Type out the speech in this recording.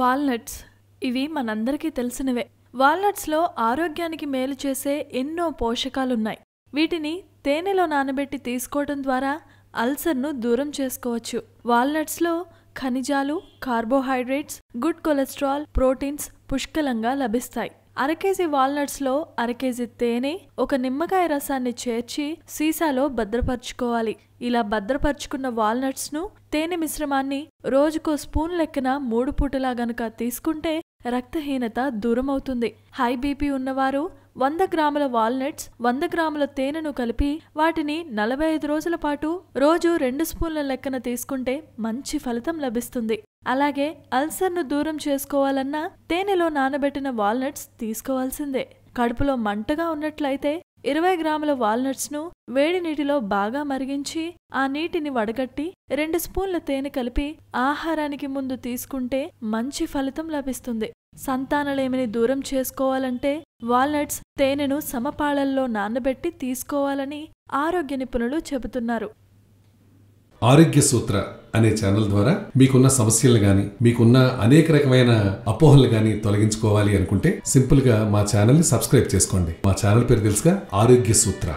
Walnuts. ఇవి మనందరికీ తెలిసినవే. వాల్నట్స్లో ఆరోగ్యానికి మేలు చేసే ఎన్నో పోషకాలున్నాయి. వీటిని తేనెలో నానబెట్టి తీసుకోవడం ద్వారా అల్సర్ను దూరం చేసుకోవచ్చు. వాల్నట్స్లో ఖనిజాలు కార్బోహైడ్రేట్స్ గుడ్ కొలెస్ట్రాల్ ప్రోటీన్స్ పుష్కలంగా లభిస్తాయి. అరకేజీ వాల్నట్స్లో అరకేజీ తేనె ఒక నిమ్మకాయ రసాన్ని చేర్చి సీసాలో భద్రపరుచుకోవాలి. ఇలా భద్రపరుచుకున్న వాల్నట్స్ను తేనె మిశ్రమాన్ని రోజుకో స్పూన్ లెక్కన మూడు పూటలా గనుక తీసుకుంటే రక్తహీనత దూరమవుతుంది. హై బీపీ ఉన్నవారు వంద గ్రాముల వాల్నట్స్ వంద గ్రాముల తేనెను కలిపి వాటిని నలభై ఐదు రోజుల పాటు రోజు రెండు స్పూన్ల లెక్కన తీసుకుంటే మంచి ఫలితం లభిస్తుంది. అలాగే అల్సర్ను దూరం చేసుకోవాలన్నా తేనెలో నానబెట్టిన వాల్నట్స్ తీసుకోవాల్సిందే. కడుపులో మంటగా ఉన్నట్లయితే ఇరవై గ్రాముల వాల్నట్స్ను వేడి నీటిలో బాగా మరిగించి ఆ నీటిని వడగట్టి రెండు స్పూన్ల తేనె కలిపి ఆహారానికి ముందు తీసుకుంటే మంచి ఫలితం లభిస్తుంది. సంతానలేమిని దూరం చేసుకోవాలంటే వాల్నట్స్ తేనెను సమపాళల్లో నానబెట్టి తీసుకోవాలని ఆరోగ్య నిపుణులు చెబుతున్నారు. ఆరోగ్య సూత్ర అనే ఛానల్ ద్వారా మీకున్న సమస్యలు గాని మీకున్న అనేక రకమైన అపోహలు గాని తొలగించుకోవాలి అనుకుంటే సింపుల్గా మా ఛానల్ని సబ్స్క్రైబ్ చేసుకోండి. మా ఛానల్ పేరు తెలుసుగా ఆరోగ్య సూత్ర.